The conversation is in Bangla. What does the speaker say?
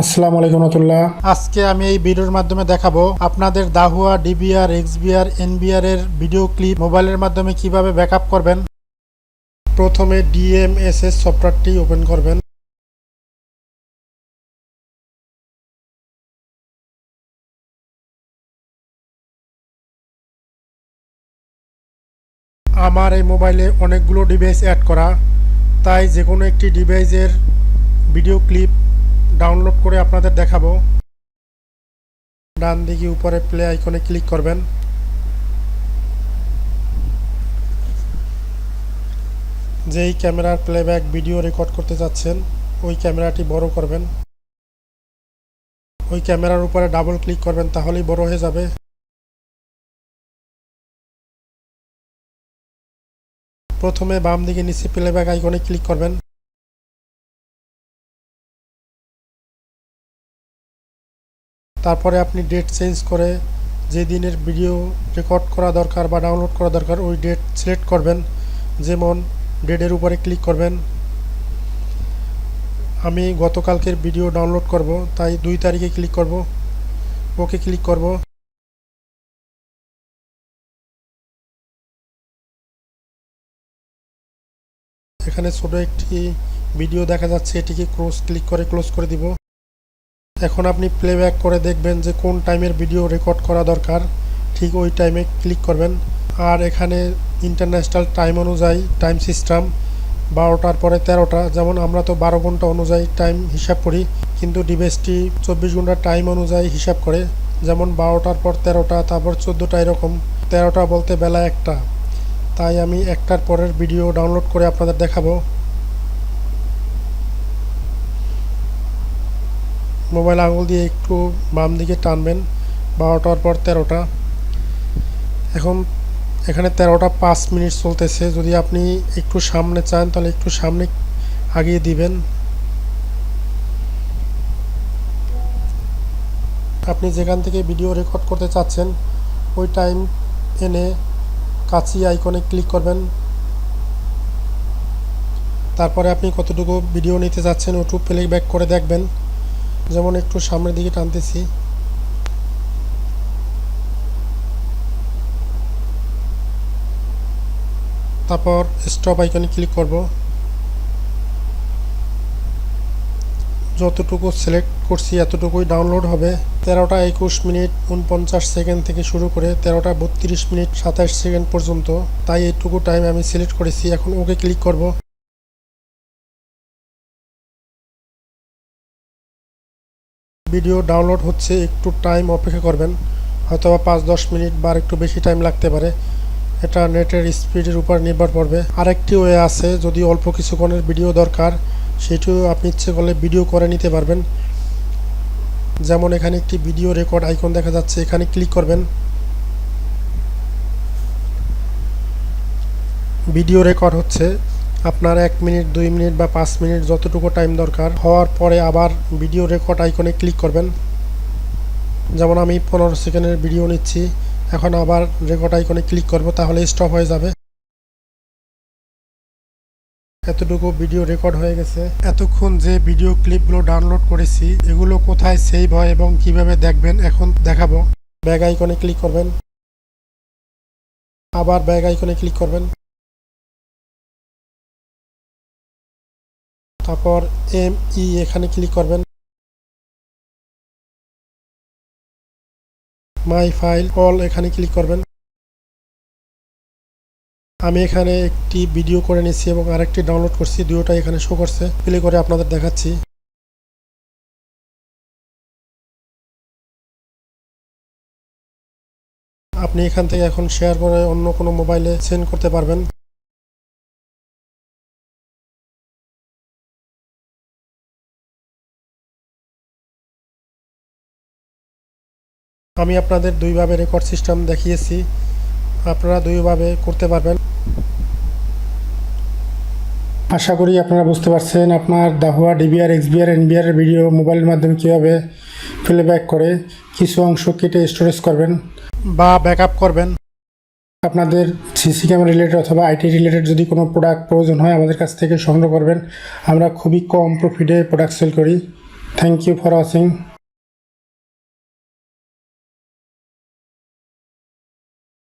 আসসালামু আলাইকুম রহমতুল্লাহ। আজকে আমি এই ভিডিওর মাধ্যমে দেখাবো আপনাদের দাহুয়া, ডিবিআর, এক্সবিআর, এনবিআর এর ভিডিও ক্লিপ মোবাইলের মাধ্যমে কীভাবে ব্যাকআপ করবেন। প্রথমে ডিএমএসএস সফটওয়্যারটি ওপেন করবেন। আমার এই মোবাইলে অনেকগুলো ডিভাইস অ্যাড করা। তাই যে কোনো একটি ডিভাইসের ভিডিও ক্লিপ ডাউনলোড করে আপনাদের দেখাবো। ডান দিকে উপরে প্লে আইকনে ক্লিক করবেন। যেই ক্যামেরার প্লেব্যাক ভিডিও রেকর্ড করতে যাচ্ছেন, ওই ক্যামেরাটি বড় করবেন। ওই ক্যামেরার উপরে ডাবল ক্লিক করবেন, তাহলেই বড় হয়ে যাবে। প্রথমে বাম দিকে নিচে প্লেব্যাক আইকনে ক্লিক করবেন। তারপরে আপনি ডেট চেঞ্জ করে যে দিনের ভিডিও রেকর্ড করা দরকার বা ডাউনলোড করা দরকার, ওই ডেট সিলেক্ট করবেন। যেমন ডেটের উপরে ক্লিক করবেন। আমি গতকালকের ভিডিও ডাউনলোড করব, তাই দুই তারিখে ক্লিক করব। ওকে ক্লিক করব। এখানে ছোট একটি ভিডিও দেখা যাচ্ছে, এটিকে ক্লোজ ক্লিক করে ক্লোজ করে দিব। এখন আপনি প্লেব্যাক করে দেখবেন যে কোন টাইমের ভিডিও রেকর্ড করা দরকার। ঠিক ওই টাইমে ক্লিক করবেন। আর এখানে ইন্টারন্যাশনাল টাইম অনুযায়ী টাইম সিস্টেম বারোটার পরে তেরোটা। যেমন আমরা তো বারো ঘণ্টা অনুযায়ী টাইম হিসাব করি, কিন্তু ডিভাইসটি চব্বিশ ঘণ্টা টাইম অনুযায়ী হিসাব করে। যেমন বারোটার পর তেরোটা, তারপর চোদ্দোটা এরকম। তেরোটা বলতে বেলা একটা। তাই আমি একটার পরের ভিডিও ডাউনলোড করে আপনাদের দেখাবো। মোবাইল আঙুল দিয়ে একটু বাম দিকে টানবেন বারোটার পর তেরোটা। এখন এখানে তেরোটা পাঁচ মিনিট চলতেছে, যদি আপনি একটু সামনে চান তাহলে একটু সামনে আগিয়ে দিবেন। আপনি যেখান থেকে ভিডিও রেকর্ড করতে চাচ্ছেন, ওই টাইম এনে কাছি আইকনে ক্লিক করবেন। তারপরে আপনি কতটুকু ভিডিও নিতে চাচ্ছেন, ওটু প্লে ব্যাক করে দেখবেন। যেমন একটু সামনের দিকে টানতেছি। তারপর স্টপ আইকনে ক্লিক করব। যতটুকু সিলেক্ট করছি এতটুকুই ডাউনলোড হবে। তেরোটা একুশ মিনিট উনপঞ্চাশ সেকেন্ড থেকে শুরু করে তেরোটা বত্রিশ মিনিট সাতাশ সেকেন্ড পর্যন্ত। তাই এইটুকু টাইম আমি সিলেক্ট করেছি। এখন ওকে ক্লিক করব। ভিডিও ডাউনলোড হচ্ছে, একটু টাইম অপেক্ষা করবেন। হয়তো বা পাঁচ, দশ মিনিট বা একটু বেশি টাইম লাগতে পারে। এটা নেটের স্পিডের উপর নির্ভর করবে। আরেকটি ওয়ে আছে, যদি অল্প কিছুক্ষণের ভিডিও দরকার, সেটিও আপনি ইচ্ছে করলে ভিডিও করে নিতে পারবেন। যেমন এখানে একটি ভিডিও রেকর্ড আইকন দেখা যাচ্ছে, এখানে ক্লিক করবেন। ভিডিও রেকর্ড হচ্ছে। আপনার এক মিনিট, দুই মিনিট বা পাঁচ মিনিট যতটুকু টাইম দরকার। হওয়ার পরে আবার ভিডিও রেকর্ড আইকনে ক্লিক করবেন। যেমন আমি পনেরো সেকেন্ডের ভিডিও নিচ্ছি। এখন আবার রেকর্ড আইকনে ক্লিক করব, তাহলে স্টপ হয়ে যাবে। এতটুকু ভিডিও রেকর্ড হয়ে গেছে। এতক্ষণ যে ভিডিও ক্লিপগুলো ডাউনলোড করেছি, এগুলো কোথায় সেভ হয় এবং কীভাবে দেখবেন, এখন দেখাবো। ব্যাগ আইকনে ক্লিক করবেন। আবার ব্যাগ আইকনে ক্লিক করবেন। তারপর এম ই এখানে ক্লিক করবেন। মাই ফাইল অল এখানে ক্লিক করবেন। আমি এখানে একটি ভিডিও করে নিচ্ছি এবং আরেকটি ডাউনলোড করছি। দুটোটা এখানে শো করছে। প্লে করে আপনাদের দেখাচ্ছি। আপনি এখান থেকে এখন শেয়ার করে অন্য কোনো মোবাইলে সেন্ড করতে পারবেন। আমি আপনাদের দুইভাবে রেকর্ড সিস্টেম দেখিয়েছি। আপনারা দুইভাবে করতে পারবেন। আশা করি আপনারা বুঝতে পারছেন আপনার Dahua DVR XVR NVR video মোবাইলের মাধ্যমে কীভাবে প্লেব্যাক করে, কিছু অংশ কেটে স্টোরেজ করবেন বা ব্যাকআপ করবেন। আপনাদের সিসি ক্যামেরা রিলেটেড অথবা আইটি রিলেটেড যদি কোনো প্রোডাক্ট প্রয়োজন হয় আমাদের কাছ থেকে সংগ্রহ করবেন। আমরা খুবই কম প্রফিটে প্রোডাক্ট সেল করি। Thank you for watching